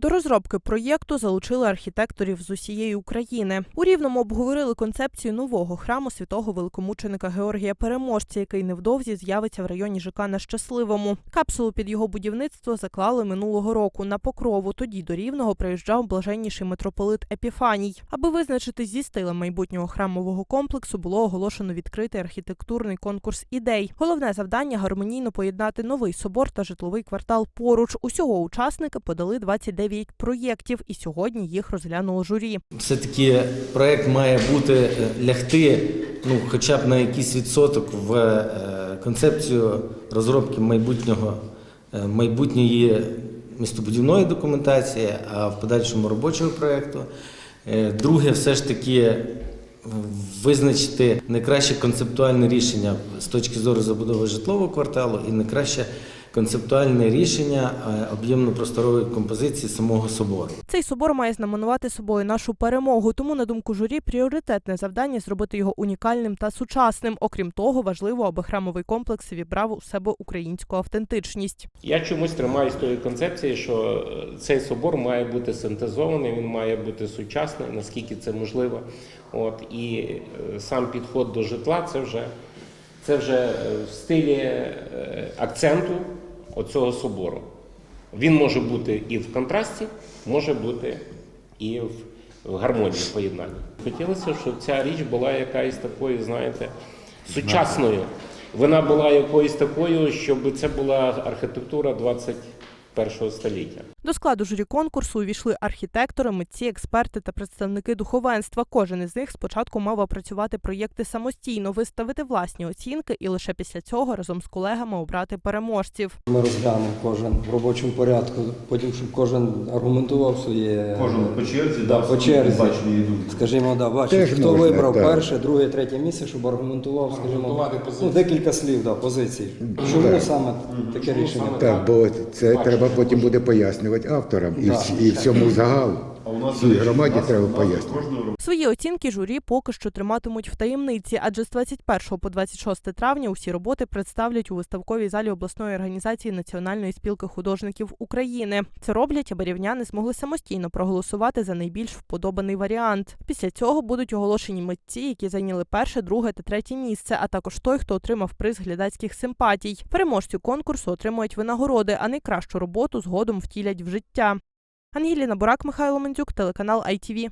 До розробки проєкту залучили архітекторів з усієї України. У Рівному обговорили концепцію нового храму святого великомученика Георгія Переможця, який невдовзі з'явиться в районі ЖК на Щасливому. Капсулу під його будівництво заклали минулого року на покрову. Тоді до Рівного приїжджав блаженніший митрополит Епіфаній. Аби визначити зі стилем майбутнього храмового комплексу, було оголошено відкритий архітектурний конкурс ідей. Головне завдання гармонійно поєднати новий собор та житловий квартал поруч. Усього учасники подали 29 проєктів, і сьогодні їх розглянуло журі. Все-таки проект має бути е, лягти ну, хоча б на якийсь відсоток в е, концепцію розробки майбутнього, е, майбутньої містобудівної документації, а в подальшому робочого проєкту. Друге, все ж таки визначити найкраще концептуальне рішення з точки зору забудови житлового кварталу і найкраще концептуальне рішення е, об'ємно-просторової композиції самого собору. Цей собор має знаменувати собою нашу перемогу. Тому, на думку журі, пріоритетне завдання зробити його унікальним та сучасним. Окрім того, важливо, аби храмовий комплекс вібрав у себе українську автентичність. Я чомусь тримаюсь тої концепції, що е, цей собор має бути синтезований, він має бути сучасний, наскільки це можливо. От і е, сам підход до житла це вже це вже е, в стилі е, акценту оцього собору. Він може бути і в контрасті, може бути і в, гармонії в поєднанні. Хотілося, щоб ця річ була якась такою, знаєте, сучасною. Вона була якоюсь такою, щоб це була архітектура 21 століття. До складу журі конкурсу увійшли архітектори, митці, експерти та представники духовенства. Кожен із них спочатку мав опрацювати проєкти самостійно, виставити власні оцінки і лише після цього разом з колегами обрати переможців. Ми розглянемо кожен в робочому порядку, потім, щоб кожен аргументував своє. Кожен по черзі, да, по черзі. бачення. Скажімо, да, бачить, хто можна, вибрав так. перше, друге, третє місце, щоб аргументував, скажімо, ну, декілька слів, да, позицій. Чому Так. саме таке рішення? Так, бо це треба потім буде пояснювати авторам і, всі- і всьому загалу. А у нас Всій громаді треба пояснити. Свої оцінки журі поки що триматимуть в таємниці, адже з 21 по 26 травня усі роботи представлять у виставковій залі обласної організації Національної спілки художників України. Це роблять, аби рівняни змогли самостійно проголосувати за найбільш вподобаний варіант. Після цього будуть оголошені митці, які зайняли перше, друге та третє місце, а також той, хто отримав приз глядацьких симпатій. Переможці конкурсу отримують винагороди, а найкращу роботу згодом втілять в життя. Ангеліна Бурак, Михайло Мендзюк, телеканал ITV.